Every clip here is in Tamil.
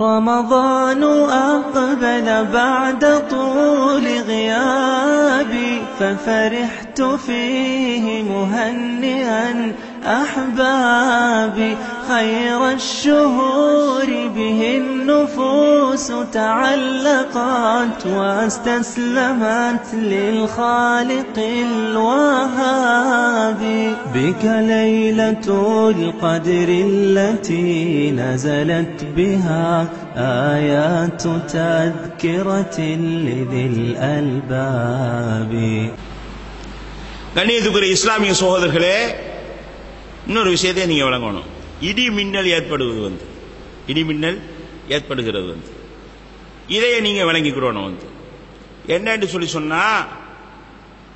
رمضان أقبل بعد طول غيابي ففرحت فيه مهنئا أحبابي. خير الشهور به النفوس تعلقت واستسلمت للخالق الوهاب بك ليلة القدر التي نزلت بها آيات تذكرة لذي الألباب கண்ணியத்துக்குரிய இஸ்லாமிய சகோதரர்களே இன்னொரு விஷயத்தை நீங்க விளங்கணும் இடி மின்னல் ஏற்படுவது வந்து. இடி மின்னல் ஏற்படுகிறது வந்து. இதையே நீங்க விளங்கிக்கிறோம் வந்து. என்னன்னு சொல்லி சொன்னா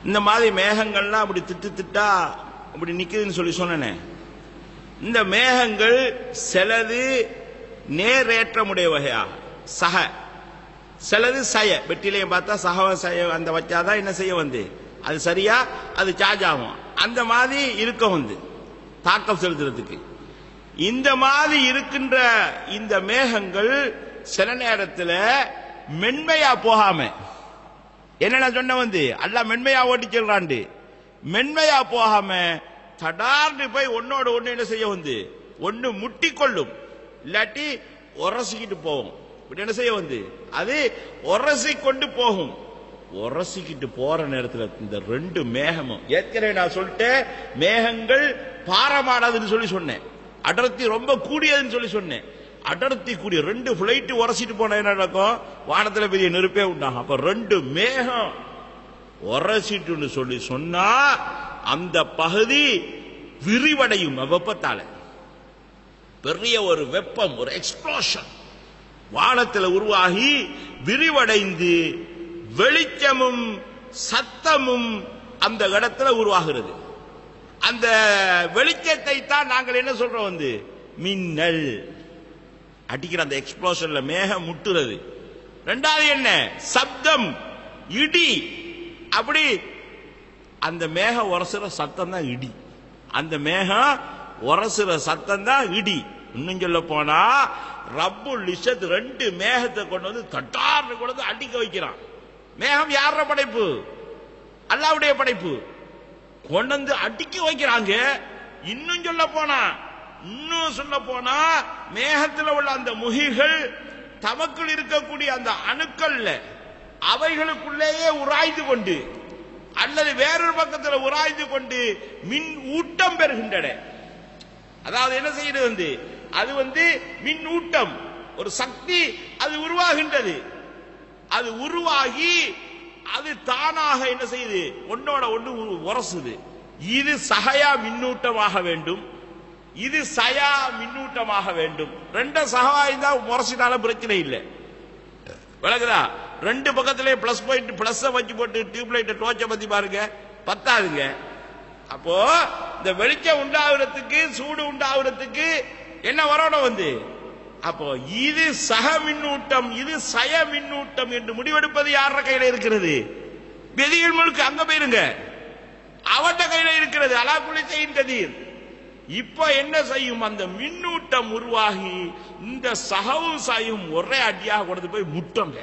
இந்த மாதிரி மேகங்கள்லாம் அப்படி திட்டு திட்டா அப்படி நிக்குதுன்னு சொல்லி சொன்னனே. இந்த மேகங்கள் சிலது நேரேற்றமுடைய வகையா? சக. சிலது சய. வெட்டிலையும் பார்த்தா சக சய அந்த வச்சாதான் என்ன செய்ய வந்து? அது சரியா? அது சார்ஜ் ஆகும். அந்த மாதிரி இருக்க வந்து. தாக்கம் செலுத்துறதுக்கு. இந்த மாதிரி இருக்கின்ற இந்த மேகங்கள் சில நேரத்தில் மென்மையா போகாம என்ன சொன்ன வந்து? அல்ல மென்மையா ஓட்டி சொல்றாண்டு மென்மையா போகாம தடார்னு போய் ஒன்னோட ஒண்ணு என்ன செய்ய வந்து? ஒண்ணு முட்டி கொள்ளும் இல்லாட்டி உரசிக்கிட்டு போகும். இப்படி என்ன செய்ய வந்து? அது உரசி கொண்டு போகும். உரசிக்கிட்டு போற நேரத்தில் இந்த ரெண்டு மேகமும். ஏற்கனவே நான் சொல்லிட்டேன் மேகங்கள் பாரமாடாதுன்னு சொல்லி சொன்னேன். அடர்த்தி ரொம்ப கூடியதுன்னு சொல்லி சொன்னேன். அடர்த்தி கூடிய ரெண்டு பிளைட் உரசிட்டு போனா என்ன நடக்கும்? வானத்துல பெரிய நெருப்பே உண்டாகும். அப்ப ரெண்டு மேகம் உரசிட்டுன்னு சொல்லி சொன்னா அந்த பகுதி விரிவடையும் வெப்பத்தால. பெரிய ஒரு வெப்பம் ஒரு எக்ஸ்ப்ளோஷன் வானத்தில் உருவாகி விரிவடைந்து வெளிச்சமும் சத்தமும் அந்த இடத்துல உருவாகிறது. அந்த வெளிச்சத்தை தான் நாங்கள் என்ன சொல்றோம் வந்து? மின்னல். அடிக்கிற அந்த எக்ஸ்ப்ளோஷன்ல மேகம் முட்டுறது. ரெண்டாவது என்ன? சப்தம். இடி. அப்படி அந்த மேகம் உரசுற சத்தம் தான் இடி. அந்த மேகம் உரசுற சத்தம் தான் இடி. இன்னும் சொல்ல போனா ரப்பு லிஷத் ரெண்டு மேகத்தை கொண்டு வந்து தட்டார்னு கொண்டு வந்து அடிக்க வைக்கிறான். மேகம் யார படைப்பு? அல்லாவுடைய படைப்பு. கொண்டு அடுக்கி வைக்கிறாங்க. இன்னும் சொல்ல போனா இன்னும் சொல்ல போனா மேகத்தில் உள்ள அந்த முகிகள் தமக்குள் இருக்கக்கூடிய அந்த அணுக்கள்ல அவைகளுக்குள்ளேயே உராய்ந்து கொண்டு அல்லது வேறொரு பக்கத்தில் உராய்ந்து கொண்டு மின் ஊட்டம் பெறுகின்றன. அதாவது என்ன செய்யறது வந்து அது வந்து மின் ஊட்டம் ஒரு சக்தி அது உருவாகின்றது. அது உருவாகி அது தானாக என்ன செய்யுது? ஒன்னோட ஒன்று உரசுது. இது சகையா மின்னூட்டமாக வேண்டும். இது சயா மின்னூட்டமாக வேண்டும். ரெண்டும் சகவா இருந்தா முரசினாலும் பிரச்சனை இல்லை. விளக்குதா? ரெண்டு பக்கத்திலே பிளஸ் பாயிண்ட் பிளஸ் வச்சு போட்டு டியூப் லைட் டோச்ச பத்தி பாருங்க. பத்தாதுங்க. அப்போ இந்த வெளிச்சம் உண்டாகிறதுக்கு சூடு உண்டாகிறதுக்கு என்ன வரணும் வந்து? அப்போ இது சக மின்னூட்டம் இது சய மின்னூட்டம் என்று முடிவெடுப்பது யார கையில இருக்கிறது? வெதிகள் முழுக்க அங்க போயிருங்க. அவட்ட கையில இருக்கிறது அலாக்குழி செய்யும் கதிர். இப்ப என்ன செய்யும்? அந்த மின்னூட்டம் உருவாகி இந்த சகவும் சாயும் ஒரே அடியாக கொடுத்து போய் முட்டங்க.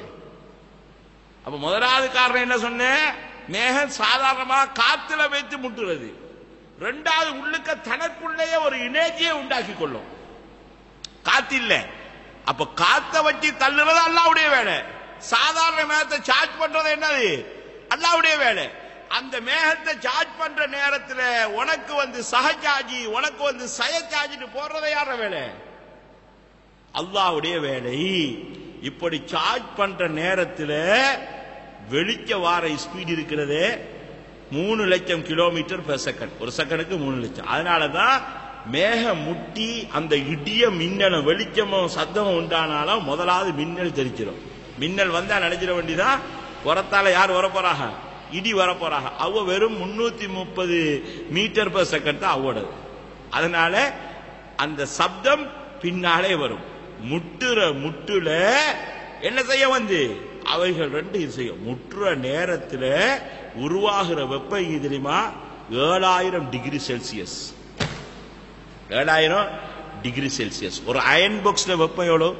அப்ப முதலாவது காரணம் என்ன சொன்னேன் மேகம் சாதாரணமா காத்துல வைத்து முட்டுறது. ரெண்டாவது உள்ளுக்க தனக்குள்ளேயே ஒரு எனர்ஜியை உண்டாக்கி கொள்ளும். காத்து இல்ல அப்ப காத்த வச்சு தள்ளுறது அல்லாவுடைய வேலை. சாதாரண மேகத்தை சார்ஜ் பண்றது என்னது? அல்லாவுடைய வேலை. அந்த மேகத்தை சார்ஜ் பண்ற நேரத்தில் உனக்கு வந்து சகஜாஜி உனக்கு வந்து சயச்சாஜின்னு போடுறத யார வேலை? அல்லாவுடைய வேலை. இப்படி சார்ஜ் பண்ற நேரத்தில் வெளிச்ச வார ஸ்பீடு இருக்கிறது. மூணு லட்சம் கிலோமீட்டர் பெர் செகண்ட் ஒரு செகண்டுக்கு மூணு லட்சம். அதனாலதான் மேகம் முட்டி அந்த இடிய மின்னலும் வெளிச்சமும் சத்தமும் உண்டானாலும் முதலாவது மின்னல் தெரிச்சிடும் மின்னல் வந்தா நினைச்சிட வேண்டிதான் புறத்தால யார் வர இடி வர அவ வெறும் முன்னூத்தி முப்பது மீட்டர் பர் செகண்ட் தான் அவோடது அதனால அந்த சப்தம் பின்னாலே வரும். முட்டுற முட்டுல என்ன செய்ய வந்து? அவைகள் ரெண்டு இது செய்யும். முற்றுற நேரத்தில் உருவாகிற வெப்பம் தெரியுமா ஏழாயிரம் டிகிரி செல்சியஸ். ஏழாயிரம் டிகிரி செல்சியஸ் ஒரு அயன் பாக்ஸ்ல வெப்பம் எவ்வளோ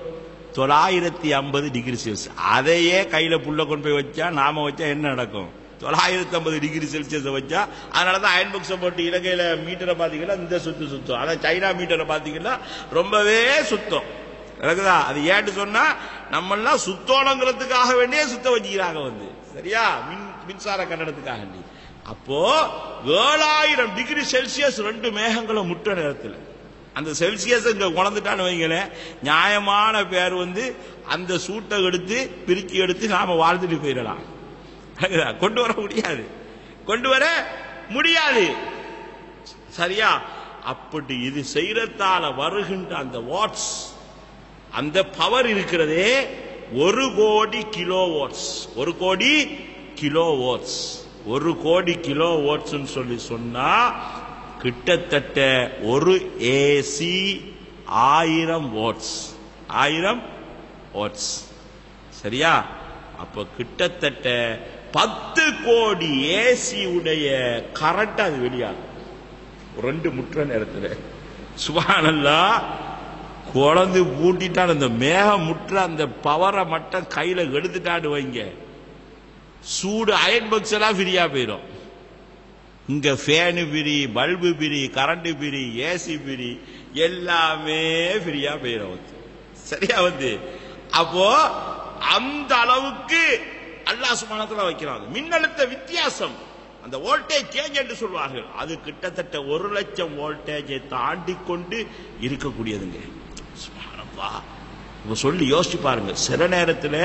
தொள்ளாயிரத்தி ஐம்பது டிகிரி செல்சியஸ் அதையே கையில புள்ள கொண்டு போய் வச்சா நாம வச்சா என்ன நடக்கும்? தொள்ளாயிரத்தி ஐம்பது டிகிரி செல்சியஸ் வச்சா அதனால தான் அயன் பாக்ஸை போட்டு இலங்கையில மீட்டரை பாத்தீங்கன்னா இந்த சுத்து சுத்தம். அதான் சைனா மீட்டரை பாத்தீங்கன்னா ரொம்பவே சுத்தம். இருக்குதா அது ஏன்னு சொன்னா நம்ம எல்லாம் சுத்தோணங்கிறதுக்காக வேண்டியே சுத்த வச்சுக்கிறாங்க வந்து. சரியா? மின் மின்சார கட்டணத்துக்காக வேண்டி. அப்போ ஏழாயிரம் டிகிரி செல்சியஸ் ரெண்டு மேகங்களும் முட்ட நேரத்தில். அந்த செல்சியஸ் இங்க குழந்துட்டான்னு வைங்களேன் நியாயமான பேர் வந்து அந்த சூட்டை எடுத்து பிரிச்சு எடுத்து நாம வாழ்ந்துட்டு போயிடலாம். கொண்டு வர முடியாது. கொண்டு வர முடியாது. சரியா? அப்படி இது செய்யறதால வருகின்ற அந்த வாட்ஸ் அந்த பவர் இருக்கிறதே ஒரு கோடி கிலோ வாட்ஸ் ஒரு கோடி கிலோ வாட்ஸ் ஒரு கோடி கிலோ வாட்ஸ் சொல்லி சொன்னா கிட்டத்தட்ட ஒரு ஏசி ஆயிரம் ஓட்ஸ் ஆயிரம் ஓட்ஸ் சரியா? அப்ப கிட்டத்தட்ட பத்து கோடி ஏசி உடைய கரண்ட் அது வெளியாகும். ரெண்டு முற்ற நேரத்தில். சுபானல்லா குழந்தை பூட்டிட்டான் அந்த மேகம் முற்ற அந்த பவரை மட்டும் கையில எடுத்துட்டான்னு வைங்க. சூடு அயன் பாக்ஸ் எல்லாம் ஃப்ரீயா போயிடும். இங்க ஃபேனு பிரி பல்பு பிரி கரண்ட் பிரி ஏசி பிரி எல்லாமே ஃப்ரீயா போயிடும் சரியா வந்து? அப்போ அந்த அளவுக்கு அல்லாஹ் சுமானத்துல வைக்கிறாங்க மின்னழுத்த வித்தியாசம். அந்த வோல்டேஜ் சேஞ்ச் என்று சொல்வார்கள். அது கிட்டத்தட்ட ஒரு லட்சம் வோல்டேஜை தாண்டி கொண்டு இருக்கக்கூடியதுங்க. சுப்ஹானல்லாஹ். சொல்லி யோசிச்சு பாருங்க. சில நேரத்தில்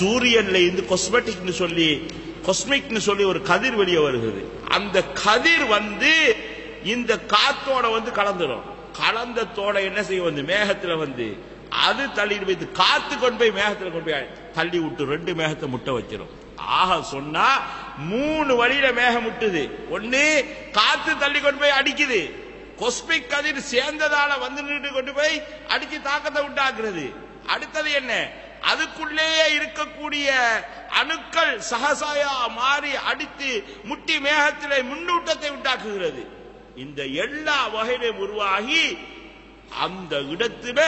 சூரியன்ல இருந்து கொஸ்மெட்டிக்னு சொல்லி கொஸ்மிக்னு சொல்லி ஒரு கதிர் வெளியே வருகிறது. அந்த கதிர் வந்து இந்த காத்தோட வந்து கலந்துடும் கலந்தத்தோட என்ன செய்யும்? வந்து மேகத்துல வந்து அது தள்ளிட்டு போய் காத்து கொண்டு போய் மேகத்துல கொண்டு போய் தள்ளி விட்டு ரெண்டு மேகத்தை முட்டை வச்சிரும் ஆக சொன்னா மூணு வழியில மேகம் முட்டுது. ஒண்ணு காத்து தள்ளி கொண்டு போய் அடிக்குது. கொஸ்மிக் கதிர் சேர்ந்ததால வந்து நின்று கொண்டு போய் அடிச்சு தாக்கத்தை உண்டாக்குறது. அடுத்தது என்ன? அதுக்குள்ளேயே இருக்கக்கூடிய அணுக்கள் சகசாயா மாறி அடித்து முட்டி மேகத்திலே முன்னூட்டத்தை உண்டாக்குகிறது. இந்த எல்லா வகையிலும் உருவாகி அந்த இடத்துல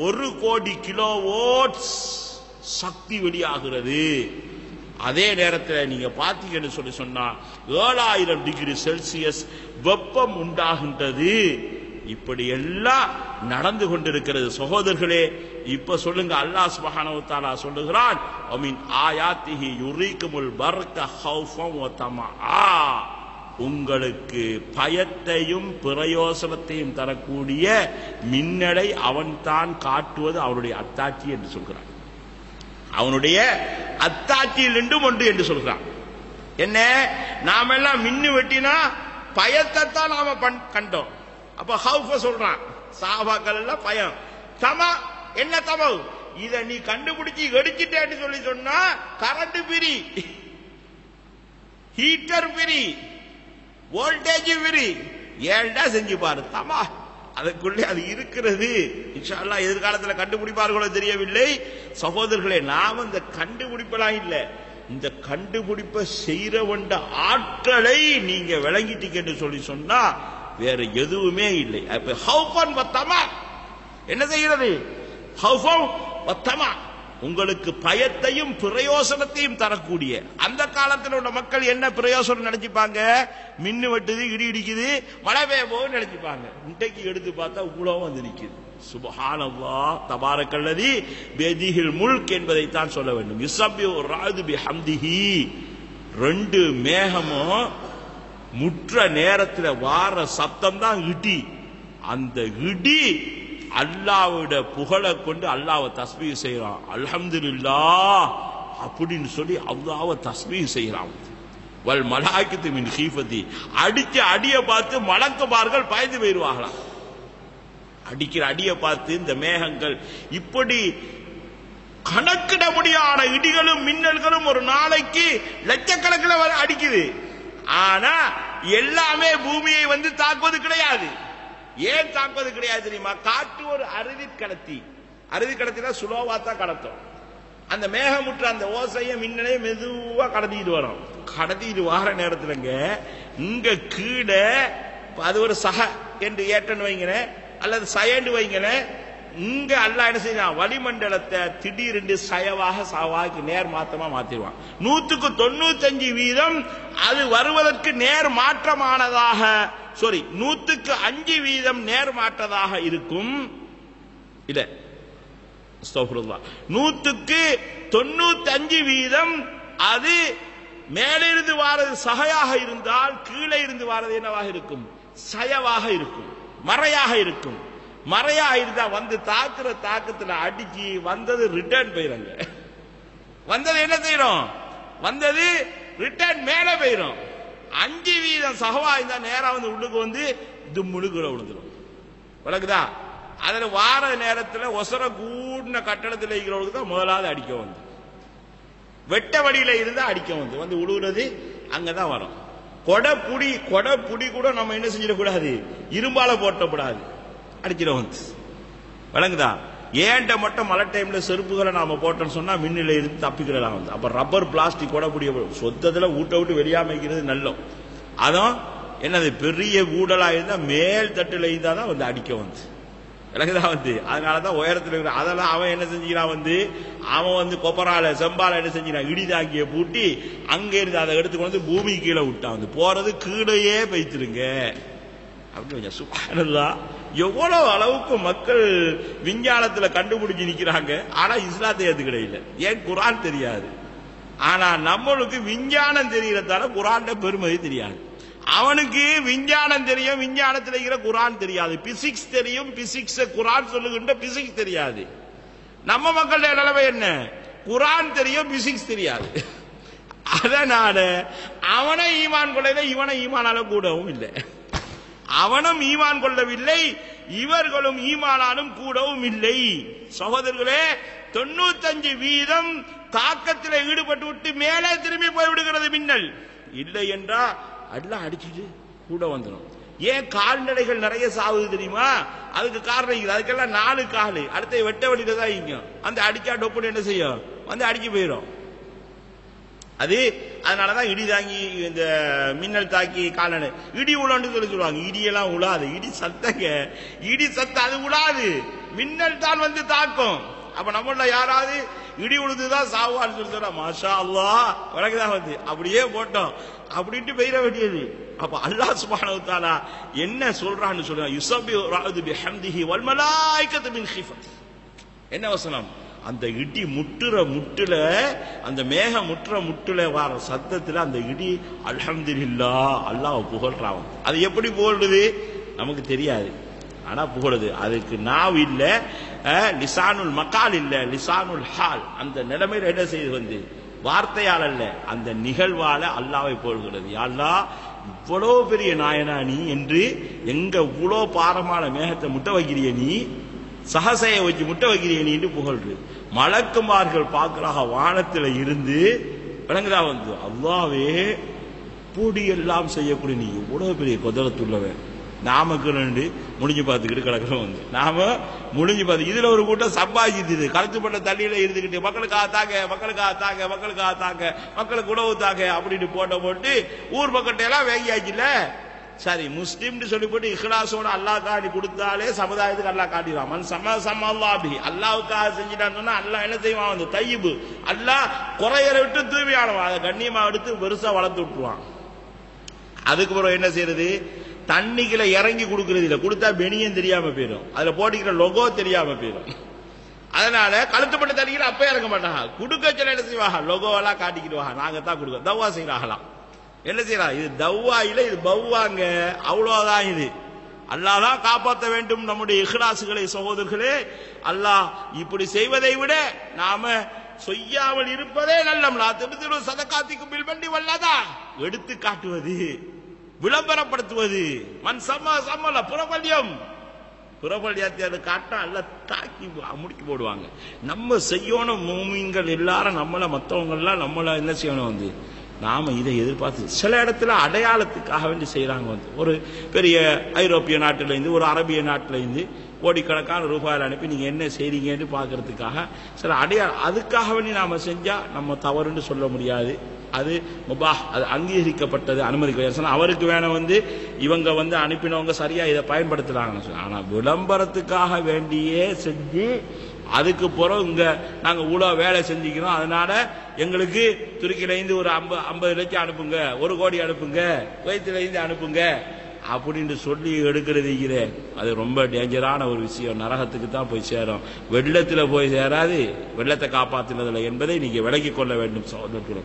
ஒரு கோடி கிலோ ஓட்ஸ் சக்தி வெளியாகிறது. அதே நேரத்தில் நீங்க பார்த்தீங்கன்னு சொல்லி சொன்னா ஏழாயிரம் டிகிரி செல்சியஸ் வெப்பம் உண்டாகின்றது. இப்படி எல்லாம் நடந்து கொண்டிருக்கிறது. சகோதரர்களே இப்ப சொல்லுங்க அல்லாஹ் சுபஹானவத்தாலா தஆலா சொல்லுகிறான் அமீன் ஆயாத்திஹி யுரிக்குமுல் பர்க ஹௌஃபம் வ உங்களுக்கு பயத்தையும் பிரயோசனத்தையும் தரக்கூடிய மின்னலை அவன்தான் காட்டுவது அவனுடைய அத்தாட்சி என்று சொல்கிறான். அவனுடைய அத்தாட்சியில் நின்றும் ஒன்று என்று சொல்கிறான். என்ன? நாம எல்லாம் மின்னு வெட்டினா பயத்தை தான் நாம பண்- கண்டோம். அப்ப ஹவுஃப சொல்றான். சாபாக்கள் பயம். தமா என்ன தமவு இத நீ கண்டுபிடிச்சு எடுக்கிட்டேன்னு சொல்லி சொன்னா கரண்ட் பிரி ஹீட்டர் பிரி வோல்டேஜ் பிரி ஏண்டா செஞ்சு பாரு தமா? அதுக்குள்ளே அது இருக்கிறது. இன்ஷால்லா எதிர்காலத்தில் எதிர்காலத்துல கண்டுபிடிப்பார்களோ தெரியவில்லை. சகோதரர்களே நாம் இந்த கண்டுபிடிப்பெல்லாம் இல்லை. இந்த கண்டுபிடிப்பை செய்யறவண்ட ஆற்றலை நீங்க விளங்கிட்டீங்கன்னு சொல்லி சொன்னா வேற எதுவுமே இல்லை. அப்ப ஹவுஃபன் வத்தமா? என்ன செய்கிறது? ஹவுஃபன் வத்தமா? உங்களுக்கு பயத்தையும் பிரயோசனத்தையும் தரக்கூடிய அந்த காலத்தில் உள்ள மக்கள் என்ன பிரயோசனம் நினைச்சுப்பாங்க? மின்னு வெட்டுது இடி இடிக்குது மழை பெய்ய நினைச்சுப்பாங்க. இன்றைக்கு எடுத்து பார்த்தா உலகம் வந்து நிக்குது. சுபஹானல்லா தபாரக்கல்லதி பேதிகில் முல்க் என்பதைத்தான் சொல்ல வேண்டும். இசபி ராது பி ஹம்திஹி ரெண்டு மேகமும் முற்ற நேரத்தில் வார சப்தம் தான் இடி. அந்த இடி அல்லாவோட புகழை கொண்டு அல்லாவை தஸ்மீ செய்யறான் அல்ஹம்துலில்லாஹ் அப்படின்னு சொல்லி அல்லாவை தஸ்மீ செய்யறான் வல் மலாய்க்கத்து மின் ஹீஃபதி. அடிச்ச அடியை பார்த்து மலக்குமார்கள் பயந்து போயிருவாங்களாம் அடிக்கிற அடியை பார்த்து இந்த மேகங்கள் இப்படி கணக்கிட முடியாத இடிகளும் மின்னல்களும் ஒரு நாளைக்கு லட்சக்கணக்கில் அடிக்குது. ஆனா எல்லாமே பூமியை வந்து தாக்குவது கிடையாது. ஏன் தாக்குவது கிடையாது தெரியுமா? காற்று ஒரு அருவி கடத்தி. அருவி கடத்தினா சுலோவா தான் கடத்தும். அந்த மேகமுற்ற அந்த ஓசையும் மின்னலையும் மெதுவா கடத்திட்டு வரும். கடத்திட்டு வார நேரத்துலங்க இங்க கீழே அது ஒரு சக என்று ஏற்றன்னு வைங்களேன் அல்லது சயண்டு வைங்களேன் இங்க அல்லா என்ன செய்யறான் வளிமண்டலத்தை திடீரென்று சயவாக சாவாக்கு நேர் மாத்தமா மாத்திடுவான். நூத்துக்கு தொண்ணூத்தஞ்சு வீதம் அது வருவதற்கு நேர் மாற்றமானதாக சாரி நூத்துக்கு அஞ்சு வீதம் நேர் மாற்றதாக இருக்கும். இல்ல அஸ்தக்ஃபிருல்லாஹ். நூத்துக்கு தொண்ணூத்தஞ்சு வீதம் அது மேலிருந்து வாரது சகையாக இருந்தால் கீழே இருந்து வாரது என்னவாக இருக்கும்? சயவாக இருக்கும். மறையாக இருக்கும். மறையாக இருந்தா வந்து தாக்குற தாக்கத்துல அடிச்சு வந்தது ரிட்டர்ன் போயிருங்க. வந்தது என்ன செய்யணும்? வந்தது ரிட்டர்ன் மேல போயிரும். அஞ்சு வீதம் சகவா இருந்தா நேரா வந்து உள்ளுக்கு வந்து தும்முழுக்குள்ள விழுந்துடும் விளக்குதா? அதுல வார நேரத்துல ஒசர கூடின கட்டடத்தில் இருக்கிறவங்களுக்கு தான் முதலாவது அடிக்க வந்து வெட்ட வழியில இருந்தா அடிக்க வந்து வந்து உழுகுறது அங்கதான் வரும். கொடை புடி கொடை புடி கூட நம்ம என்ன செஞ்சிடக்கூடாது? இரும்பால போட்டக்கூடாது அடிச்சிட வந்து விளங்குதா? ஏன்ட்ட மட்டும் மழை டைம்ல செருப்புகளை நாம போட்டோம்னு சொன்னா மின்னில இருந்து தப்பிக்கிறலாம் வந்து. அப்ப ரப்பர் பிளாஸ்டிக் கூட புடிய சொத்தத்துல ஊட்ட விட்டு வெளியாமைக்கிறது நல்லம். அதுவும் என்னது பெரிய ஊடலா இருந்தா மேல் தட்டுல இருந்தா தான் வந்து அடிக்க வந்து. விளக்குதான் வந்து? அதனாலதான் உயரத்துல இருக்கிற அதெல்லாம் அவன் என்ன செஞ்சுக்கிறான் வந்து? அவன் வந்து கொப்பரால செம்பால என்ன செஞ்சுக்கிறான்? இடிதாக்கிய பூட்டி அங்க இருந்து அதை எடுத்து கொண்டு வந்து பூமி கீழே விட்டான் வந்து. போறது கீழையே வைத்திருங்க. அப்படின்னு கொஞ்சம் சுபானல்லா எவ்வளவு அளவுக்கு மக்கள் விஞ்ஞானத்துல கண்டுபிடிச்சு நிக்கிறாங்க? ஆனா இஸ்லாத்தை ஏத்துக்கிட கிடையில ஏன்? குரான் தெரியாது. ஆனா நம்மளுக்கு விஞ்ஞானம் தெரியறதால குரான்ட பெருமதி தெரியாது. அவனுக்கு விஞ்ஞானம் தெரியும் விஞ்ஞானத்தில் இருக்கிற குரான் தெரியாது. பிசிக்ஸ் தெரியும் பிசிக்ஸ் குரான் சொல்லுகின்ற பிசிக்ஸ் தெரியாது. நம்ம மக்களுடைய நிலைமை என்ன? குரான் தெரியும் பிசிக்ஸ் தெரியாது. அதனால அவனை ஈமான் கொள்ளையில இவனை ஈமானால கூடவும் இல்லை. அவனும் ஈமான் கொள்ளவில்லை இவர்களும் ஈமானாலும் கூடவும் இல்லை. சகோதரர்களே தொண்ணூத்தஞ்சு வீதம் தாக்கத்தில் ஈடுபட்டு விட்டு மேலே திரும்பி போய் விடுகிறது மின்னல். இல்லை என்றா எல்லாம் அடிச்சுட்டு கூட வந்துடும் ஏன் கால்நடைகள் நிறைய சாவுது தெரியுமா? அதுக்கு காரணம் இருக்குது அதுக்கெல்லாம் நாலு காலு. அடுத்த வெட்ட வழியில தான் இங்கும் அந்த அடிச்சா டொப்புன்னு என்ன செய்யும்? வந்து அடிச்சு போயிடும் அது அதனாலதான் இடி தாங்கி இந்த மின்னல் தாக்கி காலனு. இடி உலான்னு சொல்லி சொல்லுவாங்க. இடியெல்லாம் உழாது. இடி சத்தங்க. இடி சத்தம் அது உழாது. மின்னல் தான் வந்து தாக்கும். அப்ப நம்மள யாராவது இடி உழுதுதான் சாவான்னு சொல்லி சொல்ற மாஷா அல்லா உனக்குதான் வந்து. அப்படியே போட்டோம். அப்படின்ட்டு பெயர வேண்டியது. அப்ப அல்லாஹ் சுப்ஹானஹு தாலா என்ன சொல்றான்னு சொல்றான் யுஸபி ராது பிஹம்திஹி வல் மலாயிகத்து மின் ஹிஃபத் என்ன வசனம்? அந்த இடி முட்டுற முட்டுல அந்த மேக முட்டுற முட்டுல வர சத்தத்துல அந்த இடி அல்ஹம்துலில்லா அல்லாஹ் புகழ்றான். அது எப்படி புகழுது நமக்கு தெரியாது. ஆனா புகழுது. அதுக்கு நாவ் இல்ல லிசானுல் மக்கால் இல்ல லிசானுல் ஹால். அந்த நிலைமையில என்ன செய்து வந்து? வார்த்தையால் அல்ல அந்த நிகழ்வால அல்லாவை புகழ்கிறது. அல்லா இவ்வளோ பெரிய நாயனா நீ என்று எங்க இவ்வளோ பாரமான மேகத்தை முட்ட வைக்கிறிய நீ? சகசையை வச்சு முட்டை வைக்கிறிய என்று புகழ்று மலக்குமார்கள் பார்க்கறாக வானத்தில் இருந்து விளங்குதா வந்து அல்லாவே பூடி எல்லாம் செய்யக்கூடிய நீ எவ்வளவு பெரிய குதிரத்துள்ளவன் நாமக்கு ரெண்டு முடிஞ்சு பார்த்துக்கிட்டு கிடக்கிறோம் வந்து. நாம முடிஞ்சு பார்த்து இதுல ஒரு கூட்டம் சம்பாதிக்குது கருத்துப்பட்ட தண்ணியில இருந்துக்கிட்டு மக்களுக்காக தாங்க மக்களுக்காக தாங்க மக்களுக்காக தாங்க மக்களுக்கு உணவு தாங்க அப்படின்னு போட்ட போட்டு ஊர் மக்கள்கிட்ட எல்லாம் வேங்கியாச்சுல சரி முஸ்லீம்னு சொல்லி போட்டு இஹ்லாஸோட அல்லாஹ் காட்டி கொடுத்தாலே சமுதாயத்துக்கு அல்லாஹ் காட்டிடுவான். மண் சம சம அல்லாஹ் அப்படி அல்லாவுக்காக செஞ்சிட்டான்னு சொன்னா அல்லா என்ன செய்வான்? வந்து தையீபு. அல்லா குறையற விட்டு தூய்மையானவன் அதை கண்ணியமா எடுத்து பெருசா வளர்த்து விட்டுருவான். அதுக்கு பிறகு என்ன செய்யறது? தண்ணிக்குள்ள இறங்கி கொடுக்கறது இல்லை. கொடுத்தா பெனியும் தெரியாம போயிடும். அதுல போட்டிக்கிற லொகோ தெரியாம போயிடும். அதனால கழுத்துப்பட்ட தண்ணிகள் அப்ப இறங்க மாட்டாங்க. கொடுக்க சொல்ல என்ன செய்வாங்க? லொகோ எல்லாம் காட்டிக்கிடுவாங்க. நாங்க தான் கொடுக்க. தவா செய்யறாங்களாம் என்ன செய்யலாம் இது தவ்வா இல்ல இது பவ்வாங்க. அவ்வளவுதான் இது. அல்லாஹ் தான் காப்பாற்ற வேண்டும் நம்முடைய இஹ்லாசுகளை சகோதரர்களே. அல்லாஹ் இப்படி செய்வதை விட நாம செய்யாமல் இருப்பதே நல்லம். திருத்திரு பில் பில்பண்டி வல்லாதா? எடுத்து காட்டுவது விளம்பரப்படுத்துவது. மண் சம்ம சம்மல புறபல்யம் புறபல்யத்தை அது காட்டா எல்லாம் தாக்கி முடிக்க போடுவாங்க. நம்ம செய்யணும் மூமிங்கள் எல்லாரும் நம்மள மத்தவங்க எல்லாம் நம்மள என்ன செய்யணும் வந்து? நாம் இதை எதிர்பார்த்து சில இடத்துல அடையாளத்துக்காக வேண்டி செய்கிறாங்க வந்து. ஒரு பெரிய ஐரோப்பிய நாட்டிலேருந்து ஒரு அரபிய நாட்டிலேருந்து கோடிக்கணக்கான ரூபாயில் அனுப்பி நீங்கள் என்ன செய்கிறீங்கன்னு பார்க்கறதுக்காக சில அடையாளம் அதுக்காக வேண்டி நாம் செஞ்சால் நம்ம தவறுன்னு சொல்ல முடியாது. அது முபா அது அங்கீகரிக்கப்பட்டது அனுமதிக்க சொன்னால் அவருக்கு வேணும் வந்து இவங்க வந்து அனுப்பினவங்க சரியாக இதை பயன்படுத்துகிறாங்கன்னு சொல்லி ஆனால் விளம்பரத்துக்காக வேண்டியே செஞ்சு அதுக்கு பிறகு இங்க நாங்க இவ்வளோ வேலை செஞ்சுக்கிறோம். அதனால எங்களுக்கு துருக்கியிலேருந்து ஒரு ஐம்பது ஐம்பது லட்சம் அனுப்புங்க. ஒரு கோடி அனுப்புங்க. குவைத்திலேருந்து அனுப்புங்க. அப்படின்னு சொல்லி எடுக்கிறதுக்கிறே அது ரொம்ப டேஞ்சரான ஒரு விஷயம். நரகத்துக்கு தான் போய் சேரும். வெள்ளத்தில் போய் சேராது. வெள்ளத்தை காப்பாற்றினதில்லை என்பதை நீங்கள் விலகிக் கொள்ள வேண்டும் சகோதரர்களே.